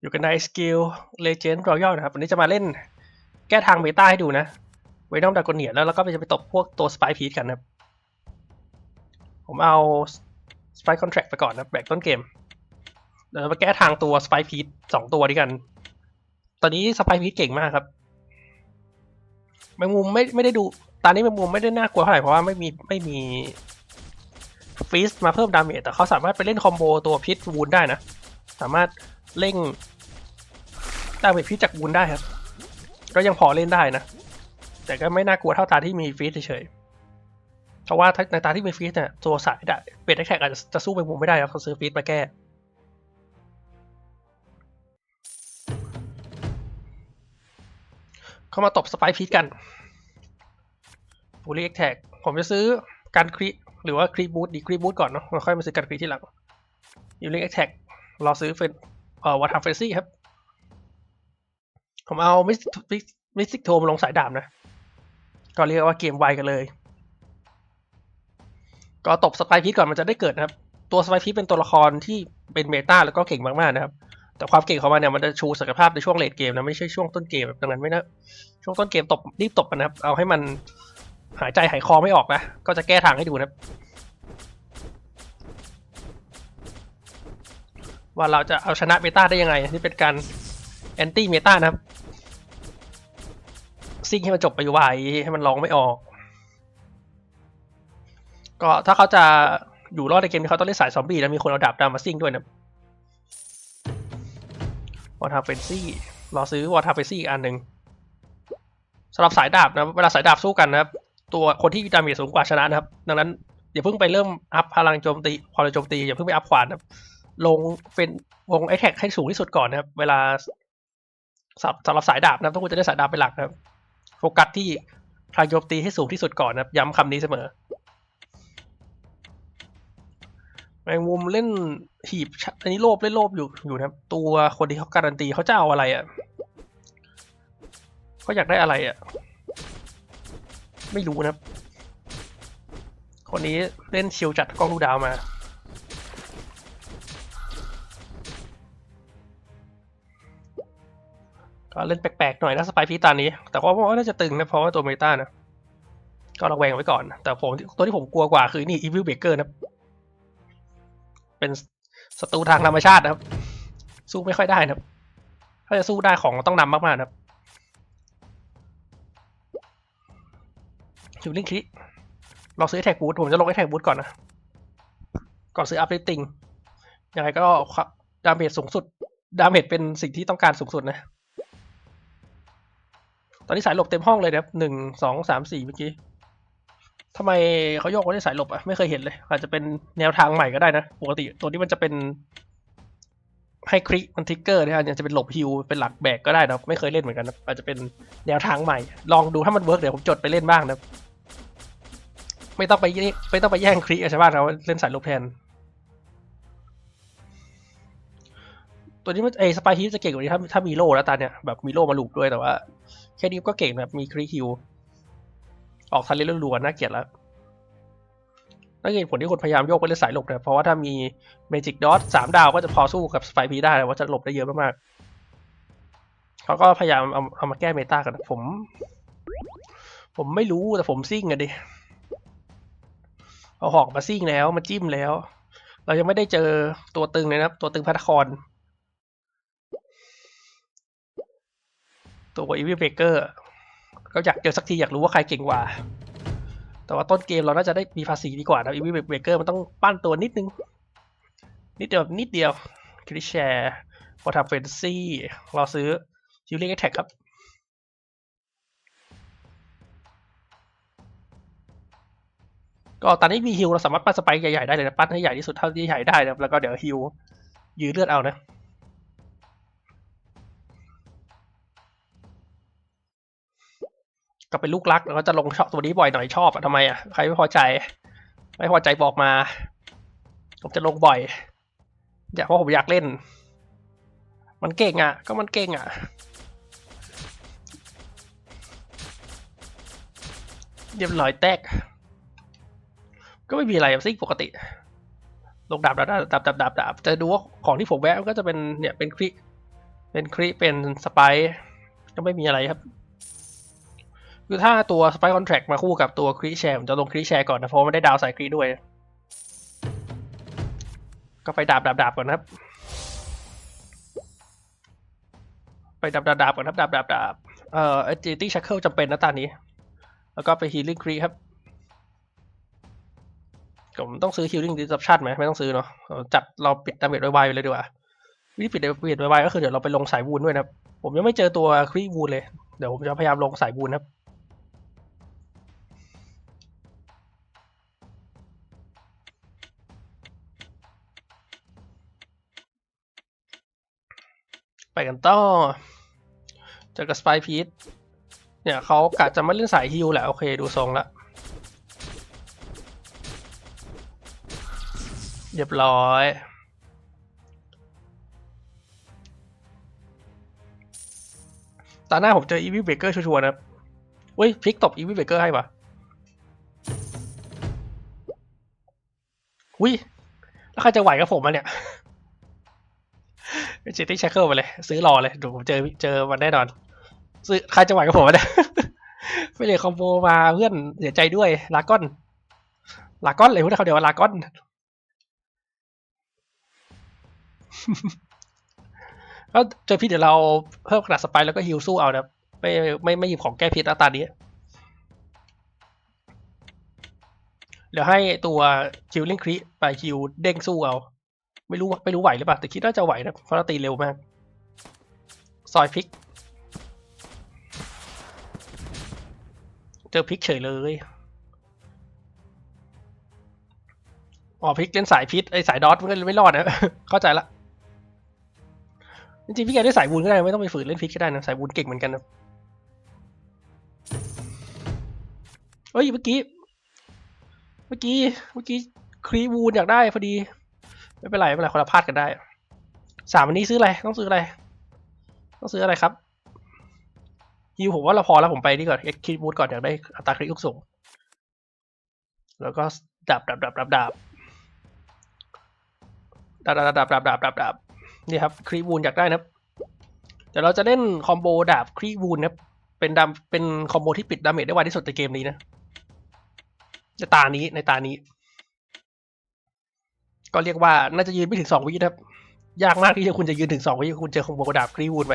อยู่กันในสกิลเลเจนด์รอยัลนะครับ วันนี้จะมาเล่นแก้ทางเมตาให้ดูนะเวนอมดากอนเนียแล้วเราก็จะไปตบพวกตัวสไปพีทกันนะครับ ผมเอาสไปคอนแท c t ไปก่อนนะแบกต้นเกมเดี๋ยวเราไปแก้ทางตัวสไปพีทสองตัวด้วยกัน ตอนนี้สไปพีทเก่งมากครับแมงมุมไม่ไม่ได้ดู ตอนนี้แมงมุมไม่ได้น่ากลัวเท่าไหร่เพราะว่าไม่มีไม่มีฟีสมาเพิ่มดาเมจแต่เขาสามารถไปเล่นคอมโบตัวพิษวูนได้นะ สามารถ เร่งดาเมจพิษจากวูนได้ครับ ก็ยังพอเล่นได้นะ แต่ก็ไม่น่ากลัวเท่าตาที่มีฟีสเฉยๆ เพราะว่าในตาที่มีฟีสเนี่ยตัวสายได้เป็ดแท็กอาจจะจะสู้แมงมุมไม่ได้ครับเขาซื้อฟีสมาแก้เข้ามาตบสไปพีทกันบูลีเอ็กแท็กผมจะซื้อการครีหรือว่าครีบูทดีครีบูทก่อนเนาะแล้วค่อยมาซื้อการครีที่หลังยูริเอ็กแท็กรอซื้อเฟน เอ่อวัตทาเฟซี่ครับ ผมเอามิสมิสิกโทมลงสายดาบนะ ก็เรียกว่าเกมไวกันเลย ก็ตบสไปพีทก่อนมันจะได้เกิดนะครับ ตัวสไปพีทเป็นตัวละครที่เป็นเมตาแล้วก็เก่งมากๆนะครับ แต่ความเก่งของมันเนี่ยมันจะชูศักยภาพในช่วงเลดเกมนะไม่ใช่ช่วงต้นเกมแบบดังนั้นไม่นะ ช่วงต้นเกมตบรีบตบกันนะครับ เอาให้มันหายใจหายคอไม่ออกนะ ก็จะแก้ทางให้ดูนะครับ ว่าเราจะเอาชนะเมตาได้ยังไง นี่เป็นการแอนตี้เมตานะครับ ซิ่งให้มันจบไปไวให้มันร้องไม่ออก ก็ถ้าเขาจะอยู่รอดในเกมนี้เขาต้องเล่นสายซอมบี้แล้วมีคนเอาดาบดำมาซิ่งด้วยนะวอทาเฟนซี่รอซื้อวอทาเฟนซี่อีกอันหนึ่งสำหรับสายดาบนะเวลาสายดาบสู้กันนะครับ ตัวคนที่ดาเมจสูงกว่าชนะนะครับ ดังนั้นอย่าเพิ่งไปเริ่มอัพพลังโจมตีพอเราโจมตีอย่าเพิ่งไปอัพขวานนะครับ ลงเป็นวงไอแท็กให้สูงที่สุดก่อนนะครับ เวลาสำสำหรับสายดาบนะต้องควรจะได้สายดาบเป็นหลักนะครับ โฟกัสที่พลังโจมตีให้สูงที่สุดก่อนนะครับ ย้ำคำนี้เสมอแมงมุมเล่นหีบอันนี้โลภเล่นโลภอยู่อยู่นะครับ ตัวคนที่เขาการันตีเขาจะเอาอะไรอะเขาอยากได้อะไรอะ ไม่รู้นะครับ คนนี้เล่นชิลจัดกล้องลูกดาวมา ก็เล่นแปลกๆหน่อยนะสไปพีตานี้ แต่ว่าว่าน่าจะตึงนะเพราะว่าตัวเมตานะ ก็ระแวงไว้ก่อน แต่ผมตัวที่ผมกลัวกว่าคือนี่ Evil Baker นะครับเป็นศัตรูทางธรรมชาตินะครับ สู้ไม่ค่อยได้นะครับ ถ้าจะสู้ได้ของต้องนำมากๆนะครับฮิวลิ่งคลิเราซื้อแท็กบูทผมจะลงไอ้แท็กบูทก่อนนะ ก่อนซื้ออัพเดตติงยังไงก็ดาเมจสูงสุด ดาเมจเป็นสิ่งที่ต้องการสูงสุดนะ อนนี้สายหลบเต็มห้องเลยนะครับหนึ่งสองสามสี่เมื่อกี้ทำไมเขาโยกไว้ในสายหลบอะไม่เคยเห็นเลย อาจจะเป็นแนวทางใหม่ก็ได้นะ ปกติตัวนี้มันจะเป็นให้คลิกมันทิกเกอร์เนี่ยอาจจะเป็นหลบฮิวเป็นหลักแบกก็ได้นะไม่เคยเล่นเหมือนกันนะอาจจะเป็นแนวทางใหม่ ลองดูถ้ามันเวิร์กเดี๋ยวผมจดไปเล่นบ้างนะไม่ต้องไปไม่ต้องไปแย่งคลิกชาวบ้านเขาเล่นสายหลบแทนตัวนี้มันไอสไปฮีจะเก่งกว่านี้ถ้าถ้ามีโล่แล้วตาเนี่ยแบบมีโล่มาลูกด้วยแต่ว่า แค่นี้ก็เก่งแบบมีคลิกฮิว ออกทันเลรัวๆน่าเกลียดแล้วนั่นคือเหตุผลที่คนพยายามโยกไปเล่นสายหลบนะเพราะว่าถ้ามีเมจิกดอทสามดาวก็จะพอสู้กับสไปพีได้ว่าจะหลบได้เยอะมากๆเขาก็พยายามเอาเอามาแก้เมตากันผม ผมไม่รู้แต่ผมซิ่งอะดิเอาหอกมาซิ่งแล้วมาจิ้มแล้ว เรายังไม่ได้เจอตัวตึงเลยนะครับตัวตึงพัทคอน ตัวอีวิเบเกอร์ก็อยากเจอสักทีอยากรู้ว่าใครเก่งกว่า แต่ว่าต้นเกมเราน่าจะได้มีภาษีดีกว่านะอีวิเบเกอร์มันต้องปั้นตัวนิดนึง นิดเดียวนิดเดียวคริแชร์พอทำเฟนซี่เราซื้อซิลเลียแท็กครับก็ตอนนี้มีฮิวเราสามารถปั้นสไปค์ใหญ่ๆได้เลยนะปั้นให้ใหญ่ที่สุดเท่าที่ใหญ่ได้นะแล้วก็เดี๋ยวฮิวยื้อเลือดเอานะ ก็เป็นลูกรักแล้วก็จะลงชอบตัวนี้บ่อยหน่อยชอบอะทำไมอะใครไม่พอใจ ไม่พอใจบอกมา ผมจะลงบ่อย อยากเพราะผมอยากเล่น มันเก่งอะก็มันเก่งอะเรียบร้อยแตก ก็ไม่มีอะไรซิ่งปกติ ลงดาบดาบดาบดาบดาบดาบจะดูว่าของที่ผมแวะก็จะเป็นเนี่ยเป็นคลิเป็นคริเป็นสไปร์ก็ไม่มีอะไรครับ คือถ้าตัวสไปร์คอนแท c t มาคู่กับตัวคริแชร์ผมจะลงคริแชร์ก่อนนะ เพราะไม่ได้ดาวใส่คริด้วย ก็ไปดาบดาบดาบก่อนนะครับ ไปดาบดาบดาบก่อนครับดาบดาบดาบเอ่อ agility shackle จำเป็นนะตอนนี้ แล้วก็ไป healing crit ครับผมต้องซื้อ healing disruption ไหมไม่ต้องซื้อเนาะจัดเราปิดดาเมจไวๆไปเลยดีกว่าวิธีปิดดาเมจไวๆก็คือเดี๋ยวเราไปลงสายบูนด้วยนะครับ ผมยังไม่เจอตัวครีบูนเลย เดี๋ยวผมจะพยายามลงสายบูนครับ กันต่อเจอกับสไปพีทเนี่ยเขากะจะมาเล่นสายฮิลแหละ โอเค ดูทรงละเรียบร้อยตาหน้าผมเจออีวิเบเกอร์ชัวร์ๆนะครับเว้ยพลิกตบอีวิเบเกอร์ให้ปะอุ้ยแล้วใครจะไหวกับผมมาเนี่ย เจตี้ชคเกิลไปเลย ซื้อรอเลยดี๋ยวผมเจอเจอมันแน่นอน ซื้อใครจะไหวกับผมวะไม่เลยคอมโบมาเพื่อนเสียใจด้วยลากอนลากอนเลยพูดเขาเดี๋ยวลากอนก็เจอพิษเดี๋ยวเราเพิ่มขนาดสไปแล้วก็ฮิลสู้เอานะไม่ไม่ไม่หยิบของแก้พิษแล้วตอนนี้เดี๋ยวให้ตัวคิวลิงครีไปคิวเด้งสู้เอา ไม่รู้ว่าไม่รู้ไหวหรือเปล่าแต่คิดว่าจะไหวนะเพราะเราตีเร็วมาก ซอยพลิก เจอพลิกเฉยเลยอ๋อพลิกเล่นสายพิษไอสายดอทมันก็ไม่รอดนะเข้าใจละจริงๆพี่แกได้สายบุญก็ได้ไม่ต้องไปฝืนเล่นพิษก็ได้นะสายบุญเก่งเหมือนกันนะเฮ้ยเมื่อกี้ เมื่อกี้เมื่อกี้ครีบูนอยากได้พอดี ไม่เป็นไรไม่เป็นไรคนละพลาดกันได้สามวันนี้ซื้ออะไรต้องซื้ออะไร ต้องซื้ออะไรครับฮิวผมว่าเราพอแล้วผมไปนี่ก่อนเอ็กคิดบูดก่อนอยากได้อัตราคลิกลูกสูงแล้วก็ดับดับดับดับดับดับดับดับดับดับดับดับนี่ครับครีบูนอยากได้นะครับเดี๋ยวเราจะเล่นคอมโบดาบครีบูนนะครับเป็นดาเป็นคอมโบที่ปิดดาเมจได้ไวที่สุดในเกมนี้นะในตานี้ในตานี้ ก็เรียกว่าน่าจะยืนไม่ถึงสองวินะครับ ยากมากที่จะคุณจะยืนถึงสองวิคุณเจอคอมโบดาบครีบูนไป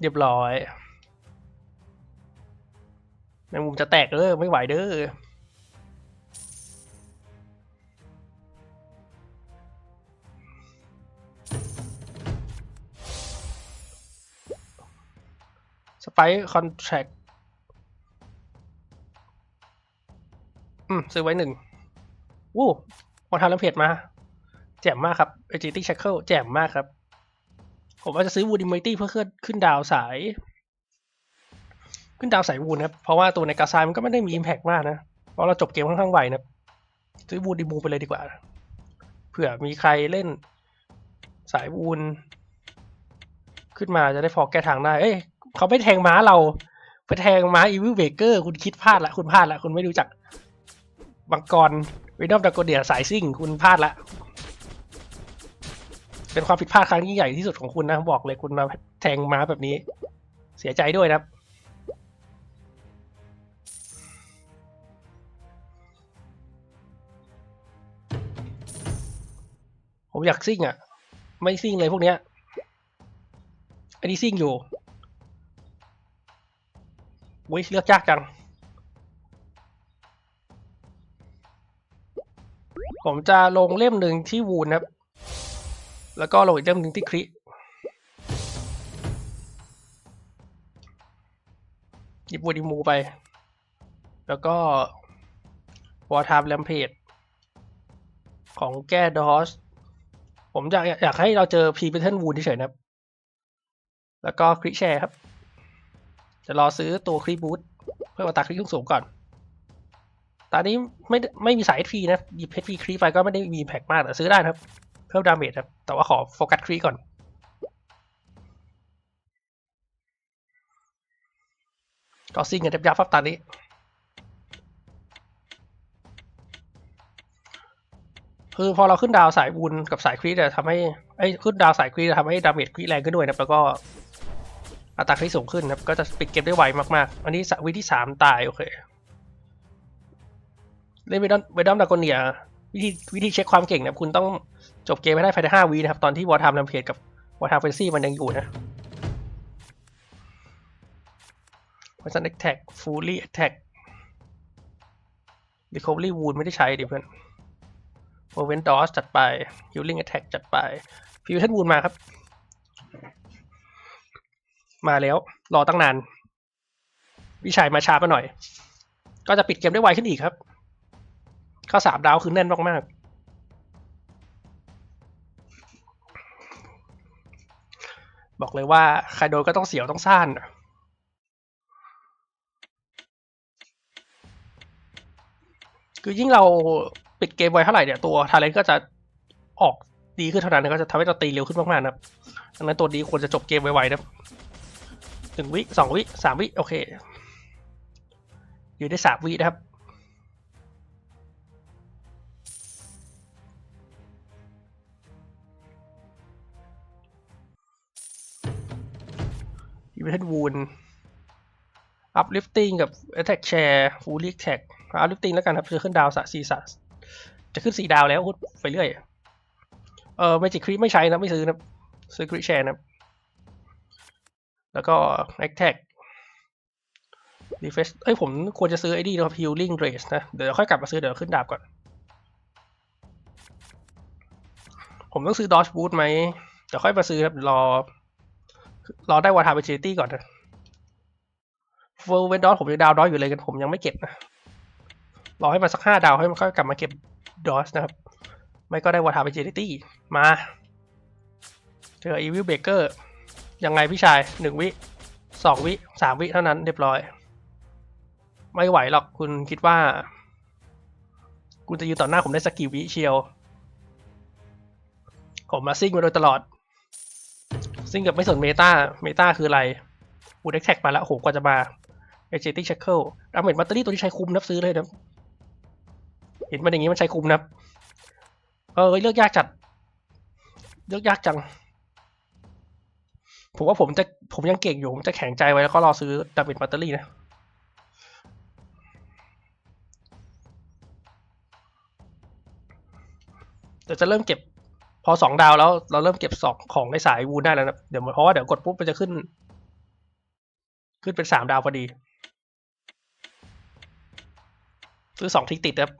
เรียบร้อยแมงมุมจะแตกเด้อไม่ไหวเด้อสไปคอนแทคอืม ซื้อไว้หนึ่ง วู้พอทำแล้วเพจมา แจ่มมากครับ Agility Shackle แจ่มมากครับ ผมว่าจะซื้อวูดิมิตี้เพื่อขึ้นขึ้นดาวสาย ขึ้นดาวสายวูนครับ เพราะว่าตัวในกาซายมันก็ไม่ได้มีอิมแพกมากนะ เพราะเราจบเกมค่อนข้างไวนะซื้อวูดิมูไปเลยดีกว่าเผื่อมีใครเล่นสายวูนขึ้นมาจะได้พอแก้ทางได้ เอ้ยเขาไม่แทงม้าเรา ไปแทงม้าอีวิลเบเกอร์ คุณคิดพลาดละ คุณพลาดละ คุณไม่รู้จักบังกร วินอมดากโกเดียสายซิ่งคุณพลาดละ เป็นความผิดพลาดครั้งยิ่งใหญ่ที่สุดของคุณนะ บอกเลยคุณมาแทงม้าแบบนี้ เสียใจด้วยนะครับ ผมอยากซิ่งอะ ไม่ซิ่งเลยพวกเนี้ย อันนี้ซิ่งอยู่อุ้ยเลือกยากจัง ผมจะลงเล่มหนึ่งที่วูนครับ แล้วก็ลงอีกเล่มหนึ่งที่คริหยิบวูดิมูไป แล้วก็วอร์ทามแลมเพจของแก้ดอส ผมอยากอยากให้เราเจอพีเ a เทิลวูนเฉยๆนะครับ แล้วก็คริแชร์ครับ จะรอซื้อตัวคริบูทเพื่อมาตัดคริกสูงก่อน ตอนนี้ไม่ไม่มีสาย HP นะหยิบ HP ครีไปก็ไม่ได้มีแพ็กมากแต่ซื้อได้ครับ เพิ่มดาเมจครับ แต่ว่าขอโฟกัสครีก่อน ก็ซิงกันยับๆครับตอนนี้คือพอเราขึ้นดาวสายบุญกับสายครีจะทำให้ไอ้ขึ้นดาวสายครีจะทำให้ดาเมจครีแรงขึ้นด้วยนะแล้วก็อัตราครีสูงขึ้นครับก็จะปิดเกมได้ไวมากๆ อันนี้สวิธีที่สามตายโอเค เล่นเวดอมเวดอมดากนเนียวิธีวิธีเช็คความเก่งนะคุณต้องจบเกมให้ได้ภายในห้าวินะครับ ตอนที่วอร์ทามนำเพจกับวอร์ทามเฟนซี่มันยังอยู่นะ Poison Attack Fully Attack Recovery Wound ไม่ได้ใช้ดิเพื่อน Prevent Dodge จัดไป Healing Attack จัดไป Fusion Wound มาครับ มาแล้ว รอตั้งนาน วิชัยมาช้าไปหน่อย ก็จะปิดเกมได้ไวขึ้นอีกครับ ข้าสามดาวคือแน่นมากๆ บอกเลยว่าใครโดนก็ต้องเสียวต้องซ่านคือยิ่งเราปิดเกมไว้เท่าไหร่เนี่ยตัวทาเลนก็จะออกดีขึ้นเท่านั้นก็จะทำให้เราตีเร็วขึ้นมากๆนะครับดังนั้นตัวนี้ควรจะจบเกมไวๆนะหนึ่งวิสองวิสามวิโอเค อยู่ได้สามวินะครับ อีเวนต์วูน uplifting กับ attack share full attack uplifting แล้วกันครับคือขึ้นดาวสะสี่สะจะขึ้นสี่ดาวแล้วพูดไปเรื่อย เออ magic creep ไม่ใช้นะ ไม่ซื้อนะ ซื้อ crit share นะ แล้วก็ attack refresh เอ้ย ผมควรจะซื้อไอ้นี่นะครับ healing race นะ เดี๋ยวค่อยกลับมาซื้อ เดี๋ยวขึ้นดาบก่อน ผมต้องซื้อ dodge boost ไหมเดี๋ยวค่อยมาซื้อครับรอ รอได้ water opportunity ก่อนนะเฟอร์เวนดอสผมยังดาวดอสอยู่เลยกันผมยังไม่เก็บนะรอให้มันสักห้าดาวให้มันก็กลับมาเก็บดอสนะครับ ไม่ก็ได้วอทาไปเจนิตี้มาเจออีวิลเบเกอร์ยังไงพี่ชายหนึ่งวิสองวิสามวิเท่านั้นเรียบร้อย ไม่ไหวหรอกคุณคิดว่า คุณจะยืนต่อหน้าผมได้สักกี่วิเชียว ผมมาซิ่งมาโดยตลอด ซิ่งกับไม่สนเมตาเมตาคืออะไรอูเด็กแท็กมาแล้วโอ้โหกว่าจะมาเอเจตี้เชคเคิลดาเมจบัตเตอรี่ตัวที่ใช้คุมนับซื้อเลยนะเห็นมันอย่างนี้มันใช้คุมนับ เออเลือกยากจัด เลือกยากจัง ผมว่าผมจะผมยังเก่งอยู่ ผมจะแข็งใจไว้แล้วก็รอซื้อดาเมจบัตเตอรี่นะเดี๋ยวจะเริ่มเก็บ พอสองดาวแล้วเราเริ่มเก็บสองของในสายวูนได้แล้วนะเดี๋ยวเพราะว่าเดี๋ยวกดปุ๊บมันจะขึ้น ขึ้นเป็นสามดาวพอดี ซื้อสองทิกติดครับ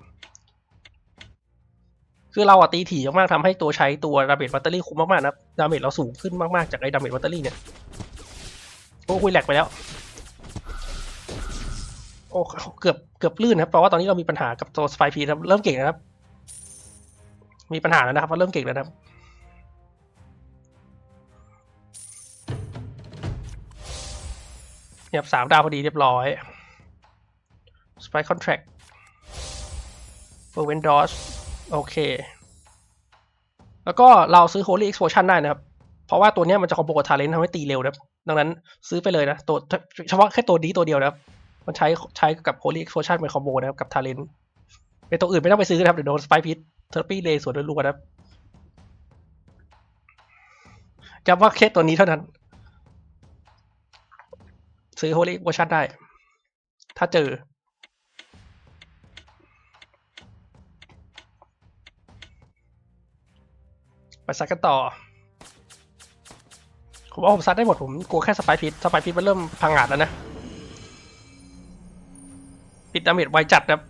คือเราอะตีถี่มากๆทำให้ตัวใช้ตัวดาเมจแบตเตอรี่คุ้มมากๆนะครับดาเมจเราสูงขึ้นมากๆจากไอ้ดาเมจแบตเตอรี่เนี่ยโอ้คุยแหลกไปแล้ว โอ้เกือบเกือบลื่นนะครับเพราะว่าตอนนี้เรามีปัญหากับตัวสไปพีครับเริ่มเก่งนะครับ มีปัญหาแล้วนะครับว่าเริ่มเก่งแล้วนะครับเนี่ยสามดาวพอดีเรียบร้อย Spy Contract f o r w e n d o s โอเค แล้วก็เราซื้อ Holy Explosion ได้นะครับ เพราะว่าตัวนี้มันจะคอมโบกับ Talent ทำให้ตีเร็วนะครับ ดังนั้นซื้อไปเลยนะ ตัวเฉพาะแค่ตัวนี้ตัวเดียวนะครับ มันใช้ใช้กับ Holy Explosion เป็นคอมโบนะครับ กับ Talent เป็นตัวอื่นไม่ต้องไปซื้อนะครับ เดี๋ยวโดน Spy Pit เทอร์ปี้เลสวนรัวๆนะครับจำว่าแค่ตัวนี้เท่านั้น ซื้อ Holy Explosion ได้ ถ้าเจอ ไปซัดกันต่อ ผมว่าผมซัดได้หมด ผมกลัวแค่สไปพิษสไปพิษมันเริ่มพังงาดแล้วนะ ปิดดาเมจไวจัดนะครับ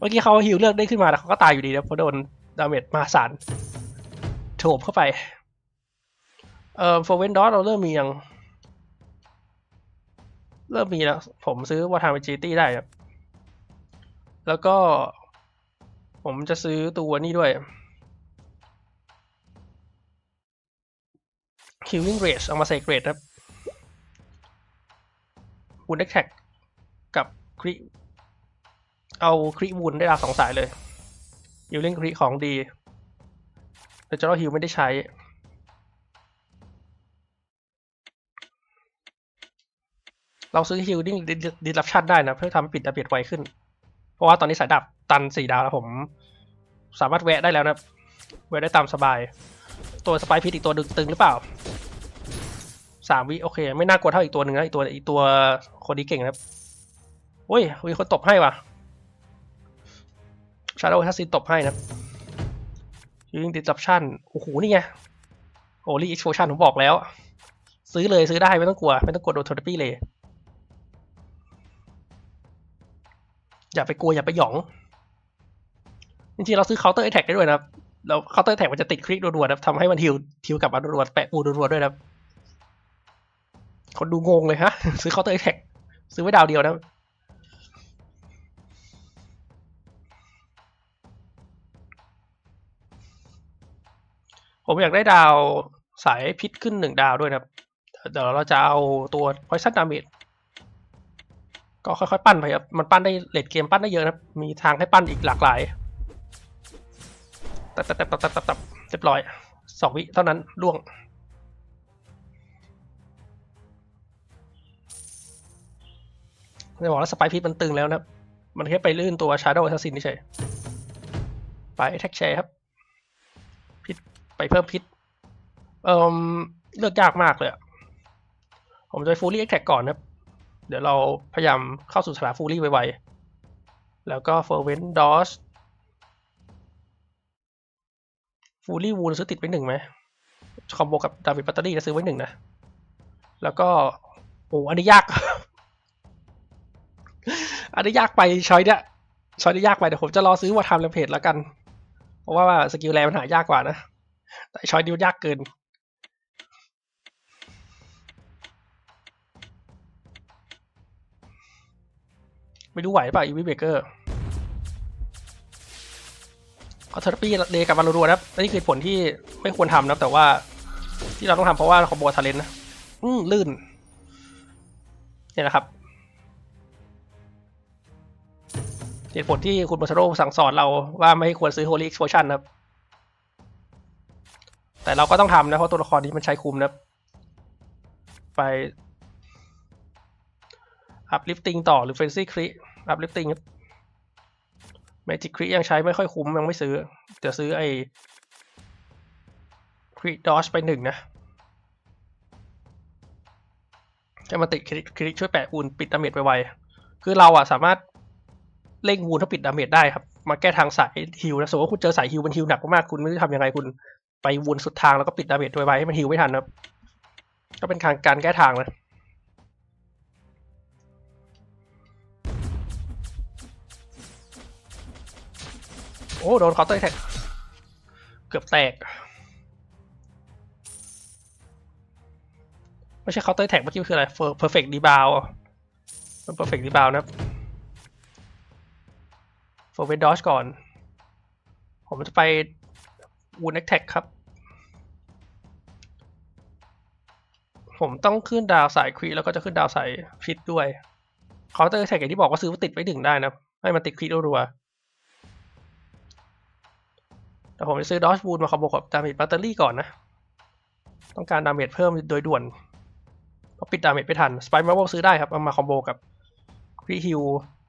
เมื่อกี้เขาฮิวเลือกได้ขึ้นมาแต่เขาก็ตายอยู่ดีนะเพราะโดนดาเมจมาศาลโถมเข้าไป เอ่อโฟเวนดอสเราเริ่มมียัง เริ่มมีแล้ว ผมซื้อวอทามิจิตี้ได้ครับ แล้วก็ ผมจะซื้อตัวนี้ด้วย Healing Rage เอามาใส่เกรดครับวูนเด็กแท็กกับคริ เอาคริวูนได้ดาวสองสายเลย Healing คริของดีแต่เจ้าฮิวไม่ได้ใช้ เราซื้อ Healing Disruption ได้นะ เพื่อทำให้ปิดดาเมจไวขึ้น เพราะว่าตอนนี้สายดับตันสี่ดาวแล้วผมสามารถแวะได้แล้วนะ แวะได้ตามสบาย ตัวสไปพิษอีกตัวดึงตึงหรือเปล่าสามวิโอเค ไม่น่ากลัวเท่าอีกตัวหนึ่งนะอีกตัวอีกตัวคนนี้เก่งนะโอ้ยมีคนตบให้ว่ะ ชาร์โดทัสซินตบให้นะยิงดิจับชั่นโอ้โหนี่ไงโอลีอิชโฟชั่นผมบอกแล้ว ซื้อเลยซื้อได้ไม่ต้องกลัว ไม่ต้องกลัวโดนโทรปี้เลย อย่าไปกลัวอย่าไปหยอง จริงๆ เราซื้อเคาน์เตอร์ไอแท็กได้ด้วยนะครับแล้วเคาน์เตอร์แท็กมันจะติดคลิกรัวๆนะทำให้มันฮิวฮิวกลับมารัวๆแปะปูรัวๆด้วยนะครับคนดูงงเลยฮะ ซื้อเคาน์เตอร์แท็กซื้อไว้ดาวเดียวนะ ผมอยากได้ดาวสายพิษขึ้นหนึ่งดาวด้วยนะครับ เดี๋ยวเราจะเอาตัว poison damage ก็ค่อยๆ ปั้นไปครับ มันปั้นได้เลดเกมปั้นได้เยอะนะครับมีทางให้ปั้นอีกหลากหลายตับตับตับตับตับตับเรียบร้อยสองวิเท่านั้นล่วง จะบอกว่าสไปพิษมันตึงแล้วนะมันแค่ไปลื่นตัว Shadow Assassin เฉยไปแท็กแชร์ครับ ไปเพิ่มพิษ เอ่อเลือกยากมากเลยผมจะฟูลี่เอ็กแท็กก่อนนะครับ เดี๋ยวเราพยายามเข้าสู่สถาฟูลี่ไวๆ แล้วก็เฟอร์เวนดอสฟูลี่วูนซื้อติดไว้หนึ่งไหมคอมโบกับดาวิดแบตเตอรี่จะซื้อไว้หนึ่งนะ แล้วก็โอ้อันนี้ยาก อันนี้ยากไปช้อยเนี่ยช้อยนี้ยากไปเดี๋ยวผมจะรอซื้อมาทำเลเพจแล้วกัน เพราะว่าสกิลแรงมันหายากกว่านะ แต่ช้อยนี้ยากเกิน ไม่รู้ไหวป่ะอีวิเบเกอร์เอาเทอร์ปี้เดกับมารัวๆนะครับนี่คือผลที่ไม่ควรทำนะแต่ว่าที่เราต้องทำเพราะว่าคอมโบทาเลนนะ อืมลื่น เนี่ยนะครับเหตุผลที่คุณบัสโรสั่งสอนเราว่าไม่ควรซื้อ Holy Explosion นะครับ แต่เราก็ต้องทำนะ เพราะตัวละครนี้มันใช้คุมนะ ไป uplifting ต่อหรือ frenzy crit uplifting ครับ magic crit ยังใช้ไม่ค่อยคุ้มยังไม่ซื้อเดี๋ยวซื้อไอ้ crit dodge ไปหนึ่งนะจะมาติดคลิกคลิกช่วยแปะอูนปิดดาเมจไวๆคือเราอะสามารถเล่งวูนถ้าปิดดาเมจได้ครับ มาแก้ทางสายฮิวนะ สมมติว่าคุณเจอสายฮิวมันฮิวหนักมากๆคุณไม่รู้จะทำยังไงคุณ ไปวูนสุดทางแล้วก็ปิดดาเมจไวๆให้มันฮิวไม่ทันครับ ก็เป็นการการแก้ทางนะโอ้โดนเคาน์เตอร์แท็กเกือบแตก ไม่ใช่เคาน์เตอร์แท็กเมื่อกี้คืออะไร perfect rebound มัน perfect rebound นะครับ forward dodge ก่อน ผมจะไป wound attack ครับ ผมต้องขึ้นดาวสายครีแล้วก็จะขึ้นดาวสายพิษด้วยเคาน์เตอร์แท็กอย่างที่บอกว่าซื้อมาติดไว้ถึงได้นะ ให้มันติดครีรัวๆแต่ผมจะซื้อดอชบูนมาคอมโบกับดาเมจแบตเตอรี่ก่อนนะ ต้องการดาเมจเพิ่มโดยด่วนเพราะปิดดาเมจไม่ทันสไปร์มาร์วซื้อได้ครับเอามาคอมโบกับครีฮิล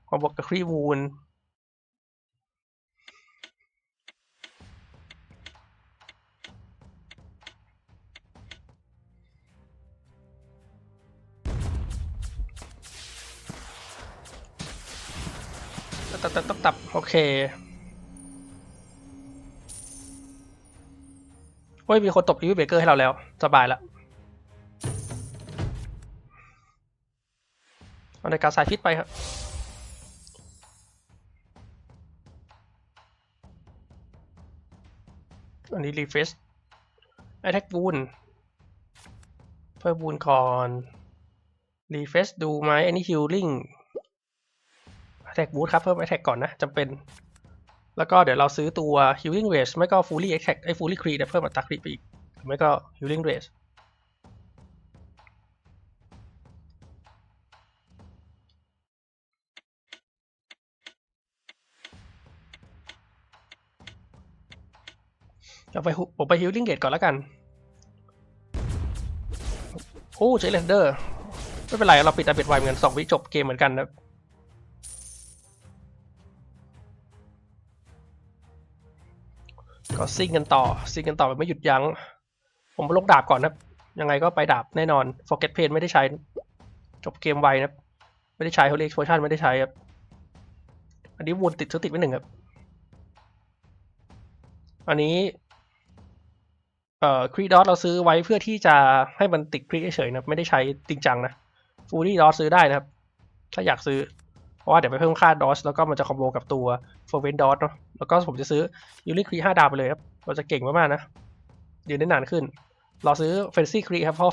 คอมโบกับครีวูน ตับตับตับตับโอเคเฮ้ยมีคนตบอีวิเบเกอร์ให้เราแล้ว สบายละเอาในการสายพิษไปครับอันนี้รีเฟรชไอแท็กบูนเพิ่มบูนก่อนรีเฟรชดูไหมอันนี้ฮิลลิ่ง แท็กบูทครับเพิ่มแท็กก่อนนะจำเป็น แล้วก็เดี๋ยวเราซื้อตัว healing rage ไม่ก็ fully attack ไอ้ fully crit เพิ่มอัตราคริไปอีกไม่ก็ healing rage เอาไปผมไป healing rate ก่อนแล้วกัน โอ้เจเลนเดอร์ ไม่เป็นไร เราปิดดาเมจไวเหมือนกันสองวิจบเกมเหมือนกันนะ ก็ซิ่งกันต่อซิ่งกันต่อแบบไม่หยุดยัง้ง ผมลงดาบก่อนนะยังไงก็ไปดาบแน่นอน Forget Pain ไม่ได้ใช้ จบเกมไวนะไม่ได้ใช้เขาเรียกโพชั่นไม่ได้ใช้ครับอันนี้วนติดซื้อติดไว้หนึ่งครับ อันนี้เอ่อครีดอสเราซื้อไว้เพื่อที่จะให้มันติดคลิกเฉยๆนะไม่ได้ใช้จริงจังนะฟูลี่ดอสซื้อได้นะครับ ถ้าอยากซื้อ ราะว่าเดี๋ยวไปเพิ่มค่าดอสแล้วก็มันจะคอมโบกับตัวเฟร์เวนดอสเนาะแล้วก็ผมจะซื้อยูริครีห้าดาวไปเลยครับเราจะเก่งมากๆนะยืนได้นานขึ้น เราซื้อเฟนซี่ครีครับเพราะ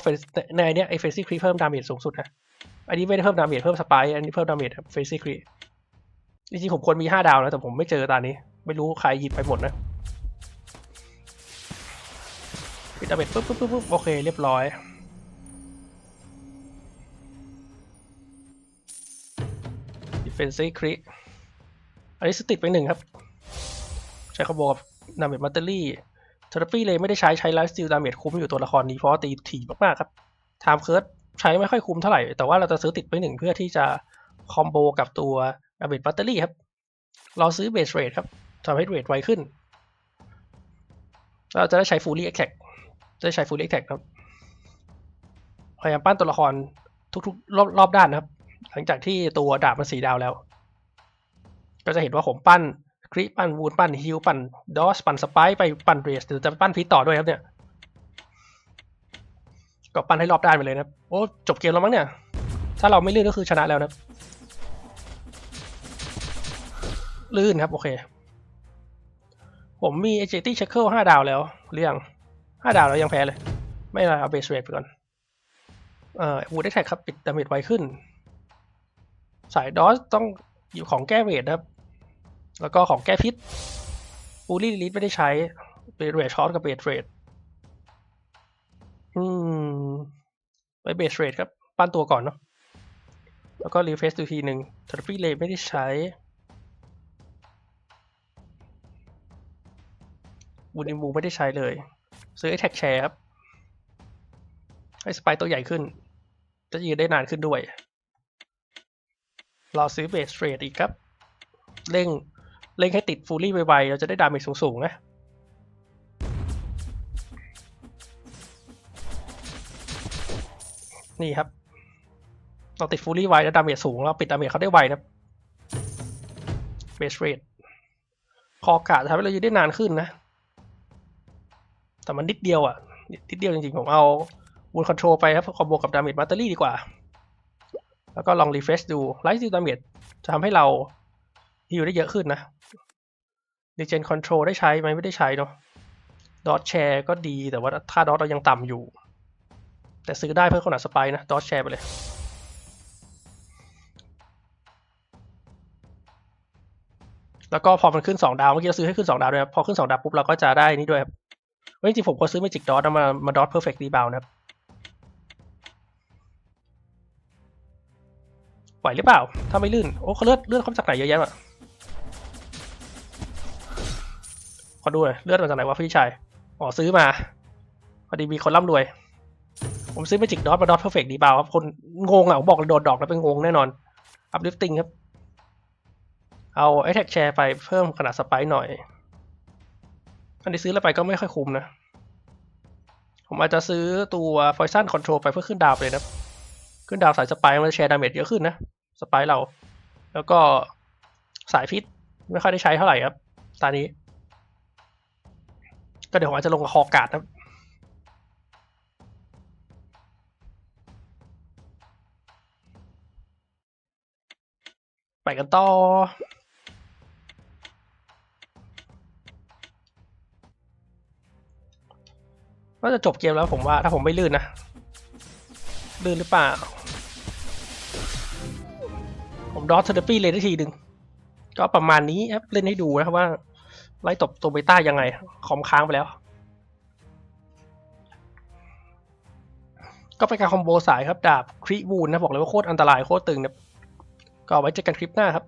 ในเนี้ยไอเฟนซี่ครีเพิ่มดาเมจสูงสุดนะอันนี้ไม่ได้เพิ่มดาเมจเพิ่มสปร์อันนี้เพิ่มดาเมจครับเฟนซี่ครีจริงๆผมควรมีห้าดาวนะแต่ผมไม่เจอตอนนี้ ไม่รู้ใครหยิบไปหมดนะปิดดาเมจปุ๊บปุ๊บปุ๊บปุ๊บโอเคเรียบร้อย ฟนซี่คริอันนี้สติดไปหนึ่งครับ ใช้คอมโบกับดาเมจมัตเตอรี่เทอร์ปี้เลยไม่ได้ใช้ใช้ไลฟ์สติลดาเมจคุ้มอยู่ตัวละครนี้เพราะตีถี่มากๆครับไทม์เคิร์ดใช้ไม่ค่อยคุ้มเท่าไหร่ แต่ว่าเราจะซื้อติดไปหนึ่งเพื่อที่จะคอมโบกับตัวดาเมจมัตเตอรี่ครับ เราซื้อเบสเรทครับทำให้เรทไวขึ้น เราจะได้ใช้ fully attack จะได้ใช้ fully attack ครับพยายามปั้นตัวละครทุกๆรอบรอบด้านนะครับ หลังจากที่ตัวดาบมันสีดาวแล้ว ก็จะเห็นว่าผมปั้นคริปั้นวูนปั้นฮิลปั้นดอสปั้นสไปไปปั้นเรสหรือจะปั้นพีต่อด้วยครับเนี่ยก็ปั้นให้รอบด้านไปเลยนะโอ้จบเกมแล้วมั้งเนี่ย ถ้าเราไม่ลื่นก็คือชนะแล้วนะลื่นครับ โอเค ผมมี agility checker ห้าดาวแล้วหรือยังห้าดาวแล้วยังแพ้เลย ไม่เป็นไรเอาเบสเรทไปก่อนเอ่อวูดได้แท็กครับ ปิดดาเมจไวขึ้น สายดอสต้องอยู่ของแก้เวทครับ แล้วก็ของแก้พิษฟูลี่ลิสไม่ได้ใช้เบสเรทชอตกับเบสเรทอืม ไปเบสเรทครับปั้นตัวก่อนเนาะแล้วก็รีเฟรชดูทีหนึ่งทรฟี่เลไม่ได้ใช้บูนิมูไม่ได้ใช้เลย ซื้อไอแท็กแชร์ครับ ให้สไปตัวใหญ่ขึ้น จะยืนได้นานขึ้นด้วย เราซื้อเบสเทรทอีกครับ เร่งเร่งให้ติดฟูลี่ไวๆเราจะได้ดาเมจสูงๆนะนี่ครับ เราติดฟูลี่ไวแล้วดาเมจสูงเราปิดดาเมจเขาได้ไวนะเบสเรทคอกาดทำให้เรายืนได้นานขึ้นนะ แต่มันนิดเดียวอะ นิดเดียวจริงๆ ผมเอาวูนคอนโทรลไปครับคอมโบกับดาเมจมัตเตอรี่ดีกว่า แล้วก็ลองรีเฟรชดูไลท์ซิลดาเมจจะทำให้เราฮิวได้เยอะขึ้นนะดีเจนคอนโทรลได้ใช้ไหมไม่ได้ใช้เนาะดอทแชร์ก็ดีแต่ว่าค่าดอทเรายังต่ำอยู่ แต่ซื้อได้เพื่อขนาดสไปนะดอทแชร์ไปเลยแล้วก็พอมันขึ้น 2 ดาวเมื่อกี้เราซื้อให้ขึ้น 2 ดาวด้วยพอขึ้น 2 ดาวปุ๊บเราก็จะได้นี่ด้วยครับเฮ้จริงๆผมก็ซื้อ Magic Dot มามา Dot Perfect Rebound นะครับ ไหวหรือเปล่า ถ้าไม่ลื่น โอ้เขาเลือดเลือดเขาจากไหนเยอะแยะอะขอดูหน่อยเลือดมาจากไหนวะพี่ชาย อ๋อซื้อมา พอดีมีคนร่ำรวย ผมซื้อ Magic Dot มา Dot Perfect Rebound ครับ คนงงอะผมบอกเลยโดนดอกแล้วเป็นงงแน่นอน Uplifting ครับ เอาไอแท็กแชร์ไปเพิ่มขนาดสไปหน่อย อันที่ซื้อแล้วไปก็ไม่ค่อยคุ้มนะ ผมอาจจะซื้อตัว Poison Control ไปเพื่อขึ้นดาวไปเลยนะ ขึ้นดาวสายสไปมันแชร์ดาเมจเยอะขึ้นนะสไปเรา แล้วก็สายพิษไม่ค่อยได้ใช้เท่าไหร่ครับ ตอนนี้ ก็เดี๋ยวผมอาจจะลงกับคอกาดนะไปกันต่อว่าจะจบเกมแล้วผมว่าถ้าผมไม่ลื่นนะ ลื่นหรือเปล่า ผมดอสเทอร์ปี้เลยได้ทีหนึ่งก็ประมาณนี้ครับเล่นให้ดูนะครับว่า ไล่ตบตัวเบต้ายังไง คอมค้างไปแล้ว ก็เป็นการคอมโบสายครับ ดาบคริบูนนะ บอกเลยว่าโคตรอันตรายโคตรตึงนะก็ไว้เจอกันคลิปหน้าครับ